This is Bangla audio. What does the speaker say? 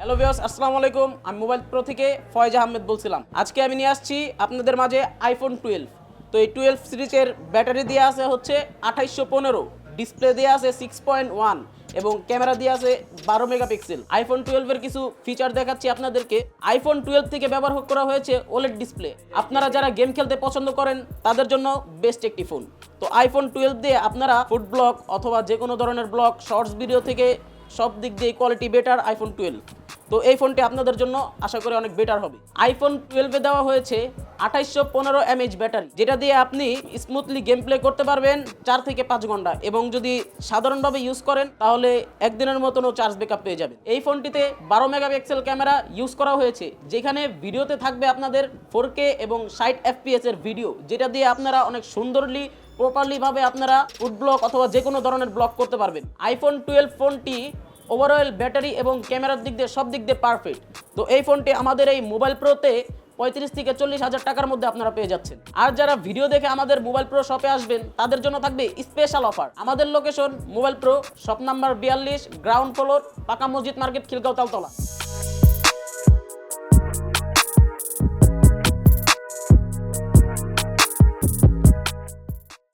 হ্যালো ভিউয়ার্স আসসালামু আলাইকুম। আমি মোবাইল প্রো থেকে ফয়েজ আহমেদ বলছিলাম। আজকে আমি নিয়ে আসছি আপনাদের মাঝে আইফোন টুয়েলভ তো এই টুয়েলভ সিরিজের ব্যাটারি দিয়ে আছে হচ্ছে আঠাইশশো পনেরো ডিসপ্লে দিয়ে আছে সিক্স পয়েন্ট ওয়ান এবং ক্যামেরা দিয়ে আছে বারো মেগাপিক্সেল। আইফোন টুয়েলভের কিছু ফিচার দেখাচ্ছি আপনাদেরকে। আইফোন টুয়েলভ থেকে ব্যবহার করা হয়েছে ওলেড ডিসপ্লে আপনারা যারা গেম খেলতে পছন্দ করেন, তাদের জন্য বেস্ট একটি ফোন তো আইফোন টুয়েলভ দিয়ে আপনারা ফুড ব্লগ অথবা যে কোনো ধরনের ব্লগ শর্টস ভিডিও থেকে সব দিক দিয়ে কোয়ালিটি বেটার আইফোন টুয়েলভ তো এই ফোনটি আপনাদের জন্য আশা করি অনেক বেটার হবে। আইফোন টুয়েলভে দেওয়া হয়েছে আঠাইশশো পনেরো এমএইচ ব্যাটারি যেটা দিয়ে আপনি স্মুথলি গেম প্লে করতে পারবেন চার থেকে পাঁচ ঘণ্টা এবং যদি সাধারণভাবে ইউজ করেন, তাহলে একদিনের মতনও চার্জ ব্যাকআপ পেয়ে যাবেন। এই ফোনটিতে বারো মেগাপিক্সেল ক্যামেরা ইউজ করা হয়েছে, যেখানে ভিডিওতে থাকবে আপনাদের ফোর কে এবং ষাট এফপিএস এর ভিডিও যেটা দিয়ে আপনারা অনেক সুন্দরলি প্রপারলি ভাবে আপনারা ফুড ব্লক অথবা যে কোনো ধরনের ব্লক করতে পারবেন। আইফোন টুয়েলভ ফোনটি ওভারঅল ব্যাটারি এবং ক্যামেরার দিক দিয়ে সব দিক দিয়ে পারফেক্ট তো এই ফোনটি আমাদের এই মোবাইল প্রোতে পঁয়ত্রিশ থেকে চল্লিশ হাজার টাকার মধ্যে আপনারা পেয়ে যাচ্ছেন। আর যারা ভিডিও দেখে আমাদের মোবাইল প্রো শপে আসবেন, তাদের জন্য থাকবে স্পেশাল অফার আমাদের location mobile pro shop number বিয়াল্লিশ গ্রাউন্ড ফ্লোর পাকা মসজিদ মার্কেট খিলগাঁও, তালতলা।